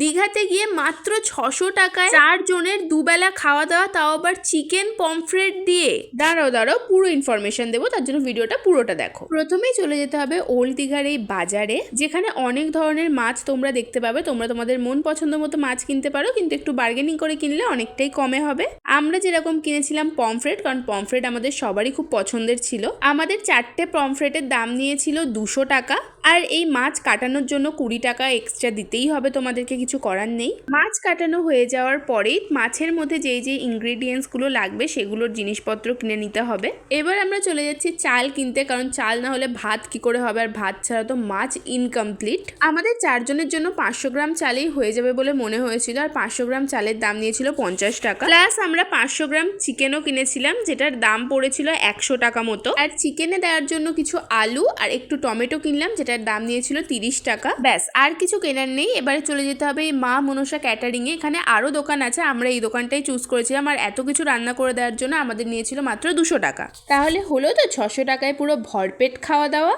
দীঘাতে গিয়ে মাত্র ছশো টাকায় চারজনের দুবেলা খাওয়া দাওয়া তাও আবার চিকেন, পমফ্রেট দিয়ে। দাঁড়াও দাঁড়াও, পুরো ইনফরমেশন দেবো, তার জন্য ভিডিওটা পুরোটা দেখো। প্রথমেই চলে যেতে হবে ওল্ড দীঘার এই বাজারে, যেখানে অনেক ধরনের মাছ তোমরা দেখতে পাবে। তোমরা তোমাদের মন পছন্দ মতো মাছ কিনতে পারো, কিন্তু একটু বার্গেনিং করে কিনলে অনেকটাই কমে হবে। আমরা যেরকম কিনেছিলাম পমফ্রেট, কারণ পমফ্রেট আমাদের সবারই খুব পছন্দের ছিল। আমাদের চারটে পমফ্রেটের দাম নিয়েছিল দুশো টাকা। আর এই মাছ কাটানোর জন্য কুড়ি টাকা এক্সট্রা দিতেই হবে, তোমাদেরকে কিছু করার নেই। মাছ কাটানো হয়ে যাওয়ার পরেই মাছের মধ্যে যেই যে ইনগ্রিডিয়েন্টসগুলো লাগবে সেগুলোর জিনিসপত্র কিনে নিতে হবে। এবার আমরা চলে যাচ্ছি চাল কিনতে, কারণ চাল না হলে ভাত কি করে হবে? আর ভাত ছাড়া তো মাছ ইনকমপ্লিট আমাদের চারজনের জন্য পাঁচশো গ্রাম চালেই হয়ে যাবে বলে মনে হয়েছিল, আর পাঁচশো গ্রাম চালের দাম নিয়েছিল পঞ্চাশ টাকা। প্লাস আমরা পাঁচশো গ্রাম চিকেনও কিনেছিলাম, যেটার দাম পড়েছিল একশো টাকা মতো। আর চিকেনে দেওয়ার জন্য কিছু আলু আর একটু টমেটো কিনলাম যেটার দাম নিয়েছিল তিরিশ টাকা। ব্যাস, আর কিছু কেনার নেই। এবারে চলে যেতে হবে এই মা মনসা ক্যাটারিং এ। এখানে আরও দোকান আছে, আমরা এই দোকানটাই চুজ করেছিলাম। আর এত কিছু রান্না করে দেওয়ার জন্য আমাদের নিয়েছিল মাত্র দুশো টাকা। তাহলে হলো তো ছশো টাকায় পুরো ভরপেট খাওয়া দাওয়া?